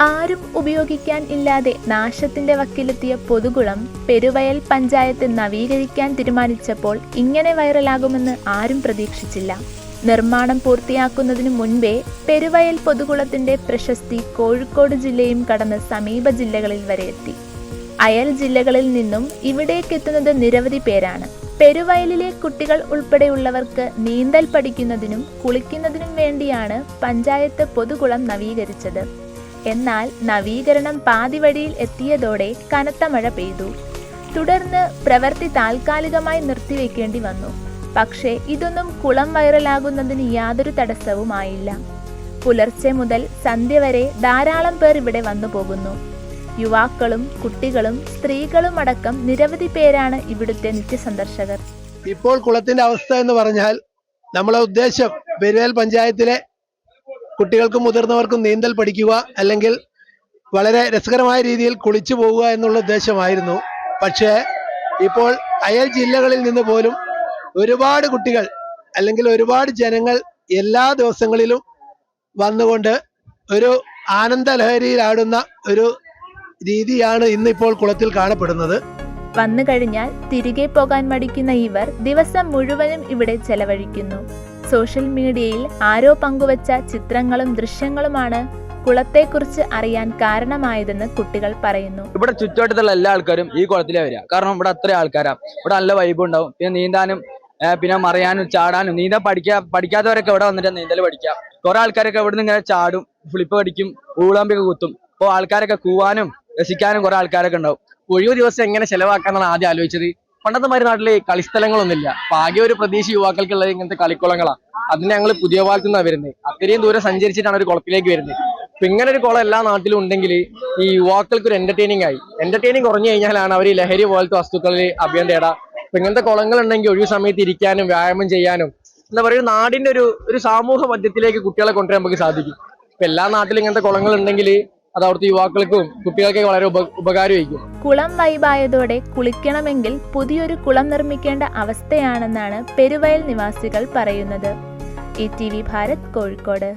ആരും ഉപയോഗിക്കാൻ ഇല്ലാതെ നാശത്തിന്റെ വക്കിലെത്തിയ പൊതുകുളം പെരുവയൽ പഞ്ചായത്ത് നവീകരിക്കാൻ തീരുമാനിച്ചപ്പോൾ ഇങ്ങനെ വൈറലാകുമെന്ന് ആരും പ്രതീക്ഷിച്ചില്ല. നിർമ്മാണം പൂർത്തിയാക്കുന്നതിനു മുൻപേ പെരുവയൽ പൊതുകുളത്തിന്റെ പ്രശസ്തി കോഴിക്കോട് ജില്ലയും കടന്ന് സമീപ ജില്ലകളിൽ വരെ എത്തി. അയൽ ജില്ലകളിൽ നിന്നും ഇവിടേക്കെത്തുന്നത് നിരവധി പേരാണ്. പെരുവയലിലെ കുട്ടികൾ ഉൾപ്പെടെയുള്ളവർക്ക് നീന്തൽ പഠിക്കുന്നതിനും കുളിക്കുന്നതിനും വേണ്ടിയാണ് പഞ്ചായത്ത് പൊതുകുളം നവീകരിച്ചത്. എന്നാൽ നവീകരണം പാതിവഴിയിൽ എത്തിയതോടെ കനത്ത മഴ പെയ്തു. തുടർന്ന് പ്രവൃത്തി താൽക്കാലികമായി നിർത്തിവെക്കേണ്ടി വന്നു. പക്ഷേ ഇതൊന്നും കുളം വൈറലാകുന്നതിന് യാതൊരു തടസ്സവുമായില്ല. പുലർച്ചെ മുതൽ സന്ധ്യ വരെ ധാരാളം പേർ ഇവിടെ വന്നു പോകുന്നു യുവാക്കളും കുട്ടികളും സ്ത്രീകളും അടക്കം നിരവധി പേരാണ് ഇവിടുത്തെ നിത്യസന്ദർശകർ. ഇപ്പോൾ കുളത്തിന്റെ അവസ്ഥ എന്ന് പറഞ്ഞാൽ നമ്മളെ ഉദ്ദേശം പെരുവേൽ പഞ്ചായത്തിലെ കുട്ടികൾക്കും മുതിർന്നവർക്കും നീന്തൽ പഠിക്കുക അല്ലെങ്കിൽ വളരെ രസകരമായ രീതിയിൽ കുളിച്ചു പോവുക എന്നുള്ള ഉദ്ദേശമായിരുന്നു. പക്ഷേ ഇപ്പോൾ അയൽ ജില്ലകളിൽ നിന്ന് പോലും ഒരുപാട് കുട്ടികൾ അല്ലെങ്കിൽ ഒരുപാട് ജനങ്ങൾ എല്ലാ ദിവസങ്ങളിലും വന്നുകൊണ്ട് ഒരു ആനന്ദ ലഹരിയിലാടുന്ന ഒരു രീതിയാണ് ഇന്നിപ്പോൾ കുളത്തിൽ കാണപ്പെടുന്നത്. വന്നു കഴിഞ്ഞാൽ തിരികെ പോകാൻ മടിക്കുന്ന ഇവർ ദിവസം മുഴുവനും ഇവിടെ ചെലവഴിക്കുന്നു. സോഷ്യൽ മീഡിയയിൽ ആരോ പങ്കുവച്ച ചിത്രങ്ങളും ദൃശ്യങ്ങളുമാണ് കുളത്തെക്കുറിച്ച് അറിയാൻ കാരണമായതെന്ന് കുട്ടികൾ പറയുന്നു. ഇവിടെ ചുറ്റുവട്ടത്തുള്ള എല്ലാ ആൾക്കാരും ഈ കുളത്തിലേ വരിക. കാരണം ഇവിടെ അത്ര ആൾക്കാരാ. ഇവിടെ നല്ല വൈബ് ഉണ്ടാവും. പിന്നെ നീന്താനും പിന്നെ മറിയാനും ചാടാനും നീന്താൻ പഠിക്കാ പഠിക്കാത്തവരൊക്കെ ഇവിടെ വന്നിട്ട് നീന്തൽ പഠിക്കാം കുറെ ആൾക്കാരൊക്കെ ഇവിടെ നിന്ന് ഇങ്ങനെ ചാടും ഫ്ലിപ്പ് പഠിക്കും ഊളാമ്പിയൊക്കെ കുത്തും. അപ്പോൾ ആൾക്കാരൊക്കെ കൂവാനും രസിക്കാനും കുറെ ആൾക്കാരൊക്കെ ഉണ്ടാവും. ഒഴിവ് ദിവസം എങ്ങനെ ചെലവാക്കാന്നാണ് ആദ്യം ആലോചിച്ചത്. പണ്ടത്തെ മാതിരി നാട്ടിൽ കളിസ്ഥലങ്ങളൊന്നുമില്ല. അപ്പൊ ആകെ ഒരു പ്രതീക്ഷ യുവാക്കൾക്കുള്ളത് ഇങ്ങനത്തെ കളിക്കുളങ്ങളാണ് അതിന് ഞങ്ങൾ പുതിയ ഭാഗത്തു നിന്നാണ് വരുന്നത് അത്രയും ദൂരം സഞ്ചരിച്ചിട്ടാണ് ഒരു കുളത്തിലേക്ക് വരുന്നത് അപ്പൊ ഇങ്ങനെ ഒരു കുളം എല്ലാ നാട്ടിലും ഉണ്ടെങ്കിൽ ഈ യുവാക്കൾക്ക് ഒരു എന്റർടൈനിങ് ആയി. എന്റർടൈനിങ് കുറഞ്ഞു കഴിഞ്ഞാലാണ് അവർ ലഹരി പോലത്തെ വസ്തുക്കളിൽ അഭയം തേടാ. അപ്പൊ ഇങ്ങനത്തെ കുളങ്ങൾ ഉണ്ടെങ്കിൽ ഒഴിവ് സമയത്ത് ഇരിക്കാനും വ്യായാമം ചെയ്യാനും എന്താ പറയുക നാടിന്റെ ഒരു ഒരു സാമൂഹ മധ്യത്തിലേക്ക് കുട്ടികളെ കൊണ്ടുവരാൻ നമുക്ക് സാധിക്കും. ഇപ്പൊ എല്ലാ നാട്ടിലും ഇങ്ങനത്തെ കുളങ്ങൾ ഉണ്ടെങ്കിൽ അത് അവിടുത്തെ യുവാക്കൾക്കും കുട്ടികൾക്കൊക്കെ വളരെ ഉപകാരമായിരിക്കും. കുളം വൈബായതോടെ കുളിക്കണമെങ്കിൽ പുതിയൊരു കുളം നിർമ്മിക്കേണ്ട അവസ്ഥയാണെന്നാണ് പെരുവയൽ നിവാസികൾ പറയുന്നത്. E T V Bharat Kozhikode.